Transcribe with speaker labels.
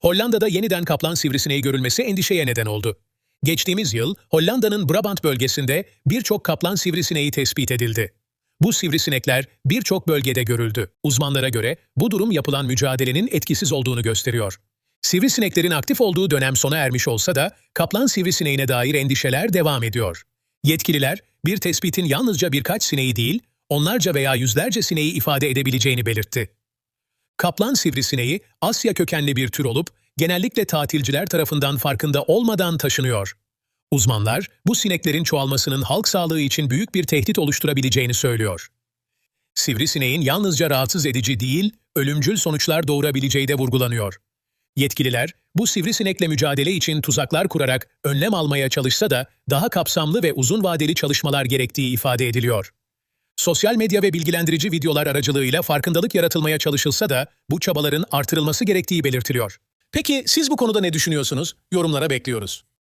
Speaker 1: Hollanda'da yeniden kaplan sivrisineği görülmesi endişeye neden oldu. Geçtiğimiz yıl Hollanda'nın Brabant bölgesinde birçok kaplan sivrisineği tespit edildi. Bu sivrisinekler birçok bölgede görüldü. Uzmanlara göre bu durum yapılan mücadelenin etkisiz olduğunu gösteriyor. Sivrisineklerin aktif olduğu dönem sona ermiş olsa da kaplan sivrisineğine dair endişeler devam ediyor. Yetkililer bir tespitin yalnızca birkaç sineği değil, onlarca veya yüzlerce sineği ifade edebileceğini belirtti. Kaplan sivrisineği Asya kökenli bir tür olup genellikle tatilciler tarafından farkında olmadan taşınıyor. Uzmanlar bu sineklerin çoğalmasının halk sağlığı için büyük bir tehdit oluşturabileceğini söylüyor. Sivrisineğin yalnızca rahatsız edici değil, ölümcül sonuçlar doğurabileceği de vurgulanıyor. Yetkililer bu sivrisinekle mücadele için tuzaklar kurarak önlem almaya çalışsa da daha kapsamlı ve uzun vadeli çalışmalar gerektiği ifade ediliyor. Sosyal medya ve bilgilendirici videolar aracılığıyla farkındalık yaratılmaya çalışılsa da bu çabaların artırılması gerektiği belirtiliyor. Peki siz bu konuda ne düşünüyorsunuz? Yorumlara bekliyoruz.